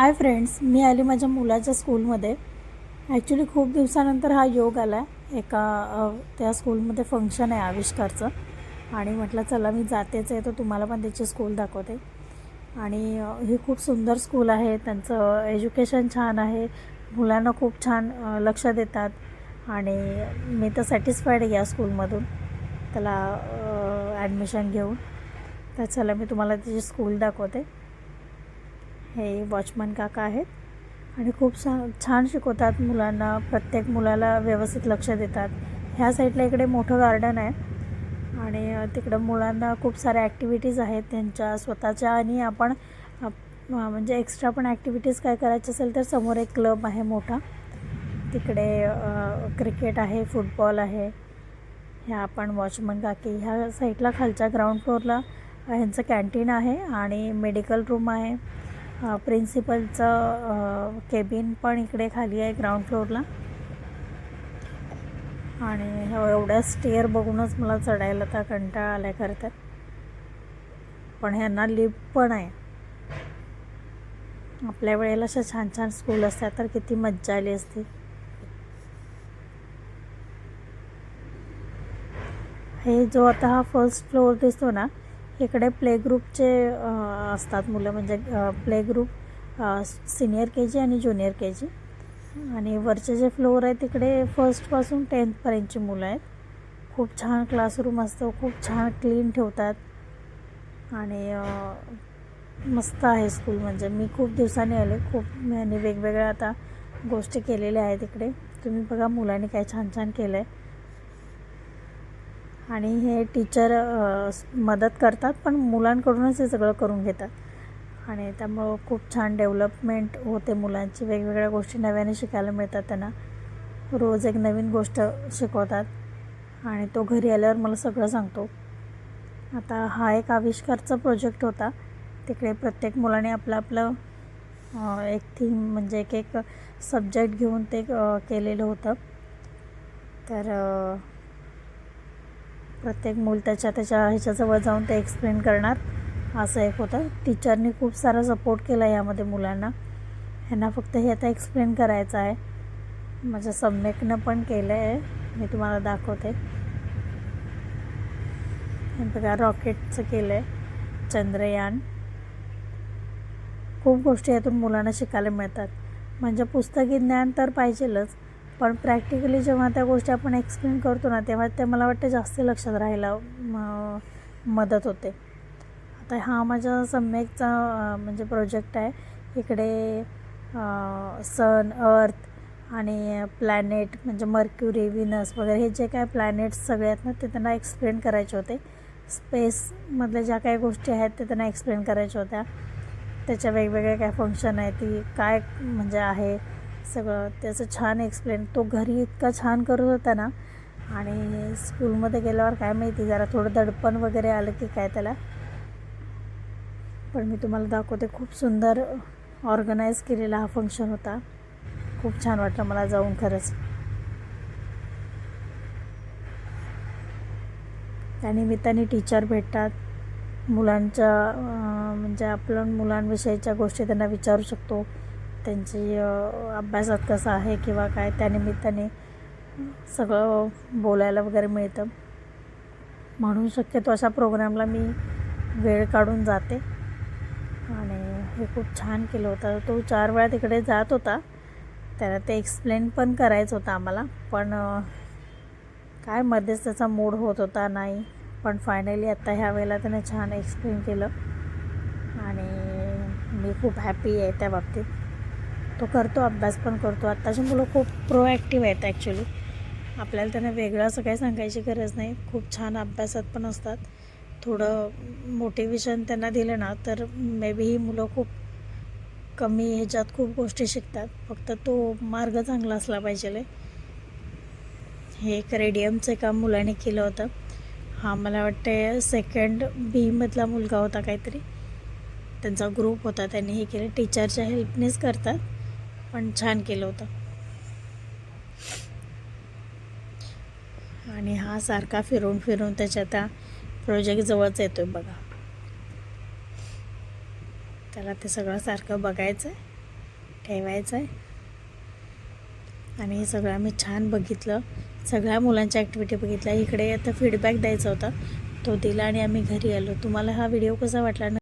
Hi friends मी आली माझ्या मुलाच्या स्कूलमध्ये. ॲक्च्युली खूप दिवसानंतर हा योग आला आहे एका त्या स्कूलमध्ये फंक्शन आहे आविष्कारचं. आणि म्हटलं चला मी जातेच आहे तर तुम्हाला पण त्याची स्कूल दाखवते. आणि ही खूप सुंदर स्कूल आहे. त्यांचं एज्युकेशन छान आहे. मुलांना खूप छान लक्ष देतात. आणि मी तर सॅटिस्फाईड आहे या स्कूलमधून त्याला ॲडमिशन घेऊन. तर चला मी तुम्हाला त्याची स्कूल दाखवते. हे वॉचमन काका आहेत. आणि खूप छा छान शिकवतात मुलांना प्रत्येक मुलाला व्यवस्थित लक्ष देतात. ह्या साईडला इकडे मोठं गार्डन आहे. आणि तिकडं मुलांना खूप साऱ्या ॲक्टिव्हिटीज आहेत. त्यांच्या स्वतःच्या आणि आपण म्हणजे एक्स्ट्रा पण ॲक्टिव्हिटीज काय करायची असेल तर समोर एक क्लब आहे मोठा. तिकडे क्रिकेट आहे फुटबॉल आहे. ह्या आपण वॉचमन काकी ह्या साईडला खालच्या ग्राउंड फ्लोअरला ह्यांचं कॅन्टीन आहे. आणि मेडिकल रूम आहे. प्रिन्सिपलचं केबिन पण इकडे खाली आहे ग्राउंड फ्लोअरला आणि एवढ्या स्टेअर बघूनच मला चढायला तर कंटाळा आलाय खरं तर. पण ह्यांना लिफ्ट पण आहे. आपल्या वेळेला अशा छान छान स्कूल असतात तर किती मज्जा आली असती. हे जो आता हा फर्स्ट फ्लोअर दिसतो ना इकडे प्ले ग्रुपचे असतात मुलं. म्हणजे play group senior K G आणि ज्युनियर के जी आणि वरचे जे फ्लोअर आहे तिकडे फर्स्टपासून टेन्थपर्यंतची मुलं आहेत. खूप छान क्लासरूम असतो. खूप छान क्लीन ठेवतात. आणि मस्त आहे स्कूल. म्हणजे मी खूप दिवसांनी आले. खूप मी आणि वेगवेगळ्या आता गोष्टी केलेल्या आहेत इकडे. तुम्ही बघा मुलांनी काय छान छान केलं आहे आणि हे टीचर मदत करतात पण मुलांकडूनच हे सगळं करून घेतात. आणि त्यामुळं खूप छान डेव्हलपमेंट होते मुलांची. वेगवेगळ्या गोष्टी नव्याने शिकायला मिळतात त्यांना. रोज एक नवीन गोष्ट शिकवतात. आणि तो घरी आल्यावर मला सगळं सांगतो. आता हा एक आविष्कारचा प्रोजेक्ट होता. तिकडे प्रत्येक मुलाने आपलं आपलं एक थीम म्हणजे एक एक सब्जेक्ट घेऊन ते केलेलं होतं. तर प्रत्येक मूल त्याच्या त्याच्या ह्याच्याजवळ जाऊन ते एक्सप्लेन करणार. असं एक होतं. टीचरनी खूप सारा सपोर्ट केला यामध्ये मुलांना. ह्यांना फक्त हे आता एक्सप्लेन करायचं आहे. माझ्या सम्यकनं पण केलं आहे मी तुम्हाला दाखवते. हे बघा रॉकेटचं केलं आहे चंद्रयान. खूप गोष्टी यातून मुलांना शिकायला मिळतात. म्हणजे पुस्तकी ज्ञान तर पाहिजेलच. पण प्रॅक्टिकली जेव्हा त्या गोष्टी आपण एक्सप्लेन करतो ना तेव्हा ते मला वाटतं जास्त लक्षात राहायला मदत होते. आता हा माझ्या सम्यकचा म्हणजे प्रोजेक्ट आहे. इकडे सन अर्थ आणि प्लॅनेट म्हणजे मर्क्युरी विनस वगैरे हे जे काय प्लॅनेट्स सगळे आहेत ना ते त्यांना एक्सप्लेन करायचे होते. स्पेसमधल्या ज्या काही गोष्टी आहेत ते त्यांना एक्सप्लेन करायच्या होत्या. त्याच्या वेगवेगळ्या काय फंक्शन आहे ती काय म्हणजे आहे. सगळं त्याचं छान एक्सप्लेन तो घरी इतका छान करत होता ना आणि स्कूलमध्ये गेल्यावर काय माहिती जरा थोडं दडपण वगैरे आलं की काय त्याला. पण मी तुम्हाला दाखवते खूप सुंदर ऑर्गनाईज केलेला हा फंक्शन होता. खूप छान वाटलं मला जाऊन खरंच. त्या निमित्ताने टीचर भेटतात. मुलांच्या म्हणजे आपण मुलांविषयीच्या गोष्टी त्यांना विचारू शकतो. त्यांची अभ्यासात कसं आहे किंवा काय त्यानिमित्ताने सगळं बोलायला वगैरे मिळतं. म्हणून शक्यतो अशा प्रोग्रामला मी वेळ काढून जाते. आणि हे खूप छान केलं होतं. तो चार वेळा तिकडे जात होता. त्याला ते एक्सप्लेन पण करायचं होतं आम्हाला. पण काय मध्येच त्याचा मूड होत होता नाही. पण फायनली आत्ता ह्या वेळेला त्याने छान एक्सप्लेन केलं. आणि मी खूप हॅपी आहे त्या बाबतीत. तो करतो अभ्यास पण करतो. आत्ताची मुलं खूप प्रोॲक्टिव्ह आहेत ॲक्च्युली आपल्याला त्यांना वेगळं असं काही सांगायची गरज नाही. खूप छान अभ्यासात पण असतात. थोडं मोटिवेशन त्यांना दिलं ना तर मे बी ही मुलं खूप कमी ह्याच्यात खूप गोष्टी शिकतात. फक्त तो मार्ग चांगला असला पाहिजे हे एक रेडियमचं काम मुलाने केलं होतं. हा मला वाटते सेकंड बीमधला मुलगा होता काहीतरी. त्यांचा ग्रुप होता त्यांनी हे केलं. टीचरच्या हेल्पनेच करतात. पण छान केलं होतं. आणि हा सारखा फिरून फिरून त्याच्या त्या प्रोजेक्ट जवळच येतोय बघा. त्याला ते सगळं सारखं बघायचं आहे ठेवायचं आहे आणि हे सगळं आम्ही छान बघितलं. सगळ्या मुलांच्या ॲक्टिव्हिटी बघितल्या. इकडे आता फीडबॅक द्यायचा होता. तो दिला आणि आम्ही घरी आलो. तुम्हाला हा व्हिडिओ कसा वाटला?